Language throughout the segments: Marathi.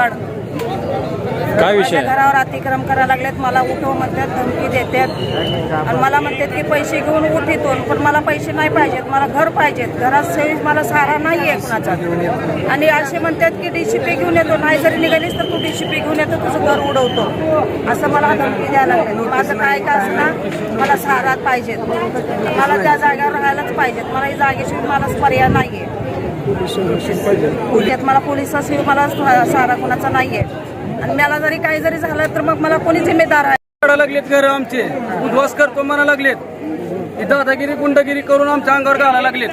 गाड काय विषय माझ्या? घरावर अतिक्रम करायला लागलेत मला उठव म्हणतात धमकी देतात. आणि मला म्हणतात की पैसे घेऊन उठ इथून पण मला पैसे नाही पाहिजेत मला घर पाहिजेत. घरात सही मला सहारा नाही आहे कुणाचा. आणि असे म्हणतात की डीसीपी घेऊन येतो नाही जरी निघालीस तर तू डीसीपी घेऊन येतो तुझं घर उडवतो. असं मला धमकी द्यायला लागले. माझं काय का असणार मला सहारा पाहिजेत. मला त्या जागेवर राहायलाच पाहिजेत. मला ही जागेशिवाय मला पर्याय नाही आहे त्यात मला पोलिसाशिवाय मला सहारा कोणाचा नाही आहे आणि मला जरी काही जरी झालं तर मग मला कोणी जिम्मेदार आहे. लागलेत घर आमचे. उद्ध्वस्त करतो म्हणा लागलेत. ही दादागिरी गुंडगिरी करून आमच्या अंगावर घालायला लागलेत.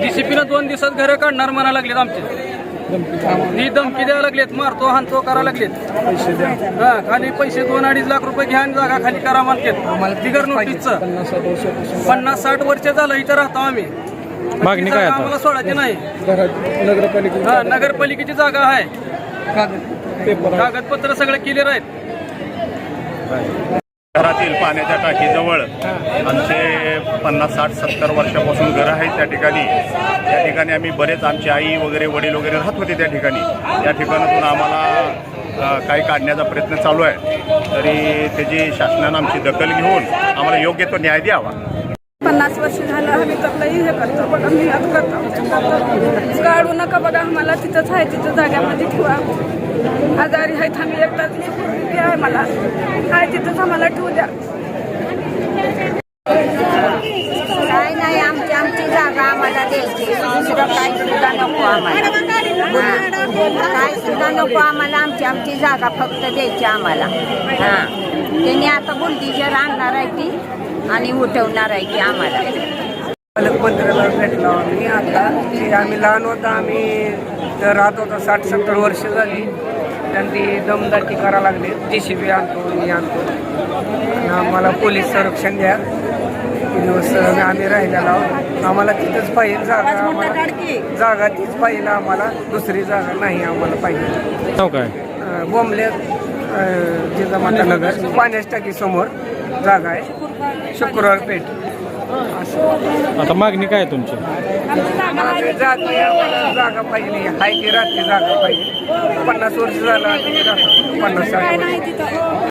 डीसीपीनं दोन दिवसात घरं काढणार म्हणा लागलेत आमचे. ही धमकी द्यायला लागलेत मारतो हाणतो करा लागलेत. हा खाली पैसे दोन अडीच लाख रुपये घ्या आणि जागा खाली करा म्हणतात. बिगर नोटीसचं. पन्नास साठ वर्ष झालं इथं राहतो आम्ही. मागणी काय आता? आम्हाला सोडायची नाही. हा नगरपालिकेची जागा आहे. कागदपत्र सगळे क्लिअर आहेत. घरातील पाण्याच्या टाकीजवळ आमचे पन्नास साठ सत्तर वर्षापासून घरं आहेत त्या ठिकाणी. त्या ठिकाणी आम्ही बरेच आमची आई वगैरे वडील वगैरे राहत होते त्या ठिकाणी. त्या ठिकाणातून आम्हाला अ, काही काढण्याचा प्रयत्न चालू आहे. तरी त्याची शासनानं आमची दखल घेऊन आम्हाला योग्य तो न्याय द्यावा. पन्नास वर्ष झालं आम्ही तर हे करतो बघा मी आज करतो. काढू नका बघा आम्हाला तिथंच आहे तिथं जाग्यामध्ये ठेवा. आजारी आहेत आम्ही एकटाच पूर्वी आहे मला आहे तिथंच आम्हाला ठेवू द्या. काय नाही आमची आमची जागा आम्हाला द्यायची. दुसरं काय सुद्धा नको आम्हाला. काय सुद्धा नको आम्हाला आमची आमची जागा फक्त द्यायची आम्हाला. हा. त्यांनी आता बुलडीजर आणणार आहे ती. आणि उठवणार आहे ती आम्हाला. आम्ही. आता ते आम्ही लहान होतो आम्ही तर राहत होतो साठ सत्तर वर्ष झाली. त्यांनी दमदाटी करा लागले. जी सी बी आणतो मी आणतो. आणि आम्हाला पोलीस संरक्षण द्या. दिवस आम्ही राहिलेलो आहोत. आम्हाला तिथंच पाहिजे जागा आम्हाला जागा तीच पाहिजे आम्हाला दुसरी जागा नाही आम्हाला पाहिजे. नाव काय? अं, बोंबले जिजामाता नगर पाण्याच्या टाकी समोर जागा आहे. शुक्रवार पेठ. असं आता मागणी काय आहे तुमची? आम्हाला आम्हाला जागा पाहिजे हाय ती रात्री जागा पाहिजे पन्नास वर्ष झालं आम्ही राहतो. पन्नास साठ वर्ष